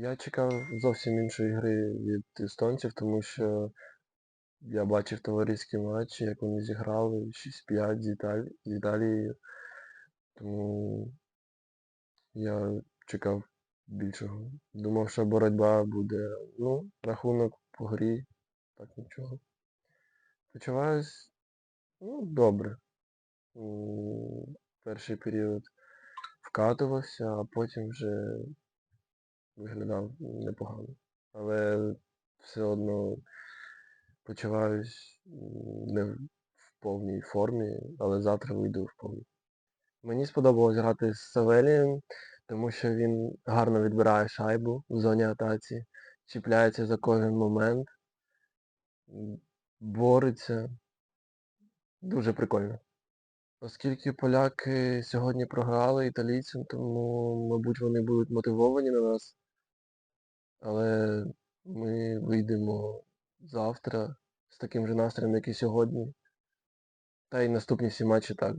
Я чекав зовсім іншої гри від естонців, тому що я бачив товариські матчі, як вони зіграли 6-5 з, Італі... з Італією. Тому я чекав більшого. Думав, що боротьба буде, ну, рахунок по грі, так нічого. Почуваюсь, ну, добре. Перший період вкатувався, а потім вже виглядав непогано. Але все одно почуваюсь не в повній формі, але завтра вийду в повній. Мені сподобалось грати з Савелієм, тому що він гарно відбирає шайбу в зоні атаці, чіпляється за кожен момент, бореться. Дуже прикольно. Оскільки поляки сьогодні програли італійцям, тому, мабуть, вони будуть мотивовані на нас. Але ми вийдемо завтра з таким же настроєм, як і сьогодні. Та й наступні всі матчі так.